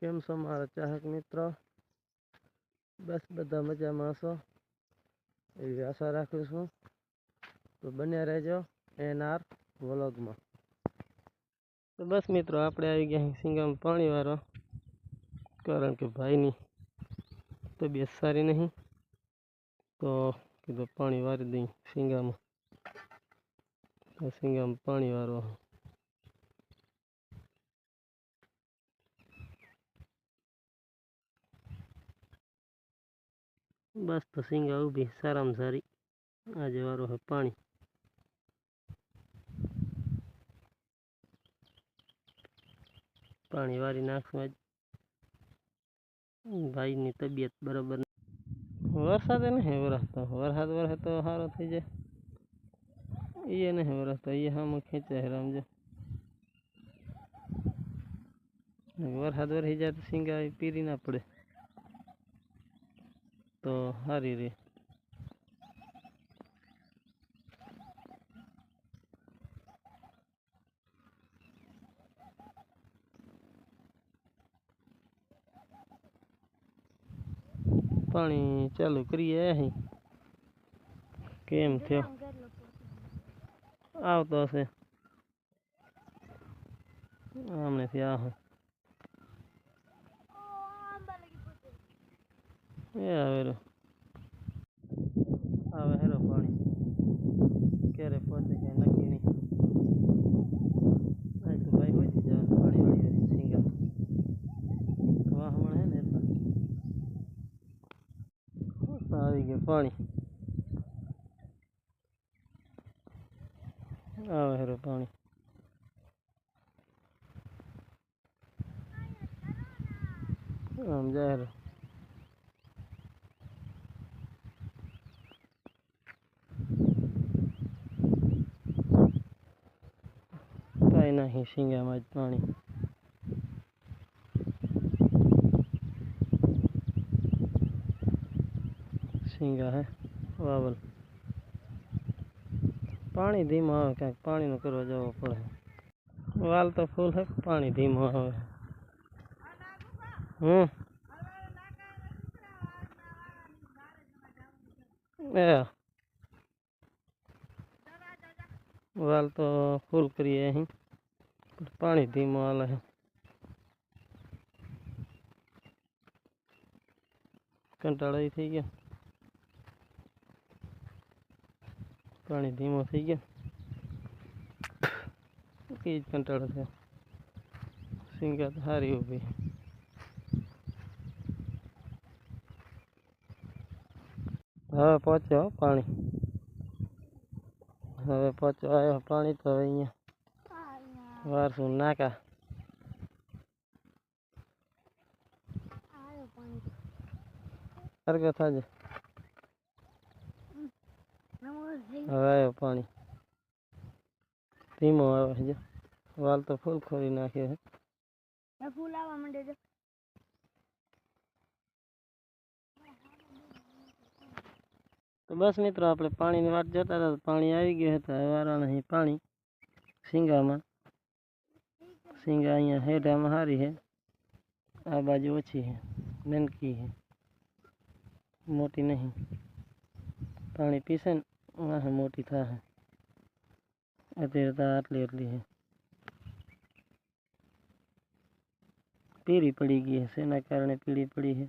કેમ છો મારા ચાહક મિત્રો? બસ બધા મજામાં છો એવી આશા રાખું છું. તો બન્યા રહેજો એનઆર વ્લોગમાં. તો બસ મિત્રો, આપણે આવી ગયા સિંગમ પાણી વાળો કારણ કે ભાઈની તબિયત સારી નહીં. તો કીધું પાણી વારી દઈ સિંગામાં. સિંગામાં પાણી વારવા બસ તો સિંગા ઊભી સારામાં સારી. આજે વારો હે પાણી. પાણી વારી નાખશું આજ. ભાઈની તબિયત બરાબર વરસાદ નહીં વરસતો. વરસાદ વરસે તો સારો થઈ જાય. એ નહીં વરસતો. એ સામે ખેંચાય રામજો વરસાદ વરસી જાય તો સિંગા પીરી ના પડે. તો સારી રે પાણી ચાલુ કરીએ અહીં. કેમ થયો? આવતો હશે. હમણાંથી આ એ આવે રો આવે હેરો પાણી. ક્યારે પહોંચે ક્યાં નક્કી નહીં. આ તો ભાઈ હોય જવાનું પાણી વાળી સિંગા વાહ ને આવી ગયું પાણી. આવે હેરો પાણી. આમ જાય હેરો કાંઈ નાખી શીંગામાં જ પાણી શીંગા હે વાવલ પાણી ધીમું આવે કાંઈક પાણીનું કરવા જવું પડે વાલ તો ફૂલ હે પાણી ધીમું આવે હમ એ વાલ તો ફૂલ કરીએ અહીં પણ પાણી ધીમું હાલે છે કંટાળો ય થઈ ગયો પાણી ધીમો થઈ ગયો એ જ કંટાળો થયો સિંગા તો સારી ઊભી હવે પહોંચ્યો પાણી હવે પહોંચો આવ્યો પાણી તો હવે અહીંયા વારસું નાકા સરગો થાજે હવે આવ્યો પાણી ધીમો આવે છે જો વાલ તો ફૂલ ખોરી નાખ્યો છે ફૂલ આવવા માંડે છે તો બસ મિત્રો આપણે પાણીની વાટ જતા હતા તો પાણી આવી ગયું હતું હવે વાળા નહીં પાણી સિંગામાં સિંગા અહીંયા હેઠામાં સારી છે આ બાજુ ઓછી છે નનકી છે મોટી નહીં પાણી પીશે ને વાહ મોટી થશે અત્યારે તો આટલી એટલી છે પીળી પડી ગઈ છે એના કારણે પીળી પડી છે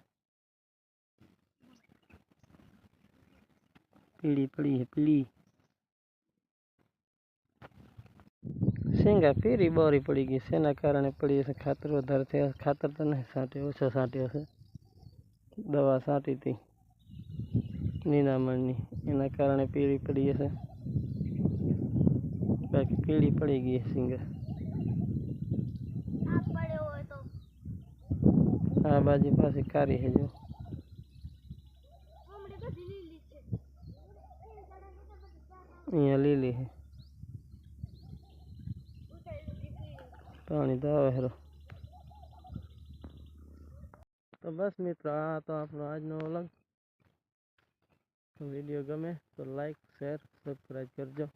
પીળી પડી છે પીળી શેંગા પીરી બોરી પડી ગઈ છે. એના કારણે પડી હશે? ખાતર વધારે થયા ખાતર તો નહીં છાંટ્યો ઓછો છાંટ્યો છે દવા છાંટી હતી. નીનામણની. એના કારણે પીળી પડી હશે. બાકી પીળી પડી ગઈ શીંગા. આ આ બાજુ પાસે કારી જો. છે. અહીંયા લીલી છે. પાણી તો આવે હેરો. તો બસ મિત્રો, આ તો આપણો આજનો અલગ વીડિયો ગમે તો લાઈક, શેર, સબસ્ક્રાઈબ કરજો.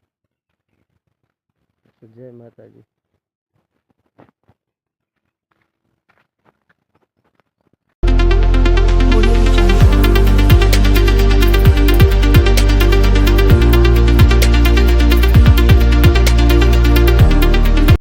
જય માતાજી.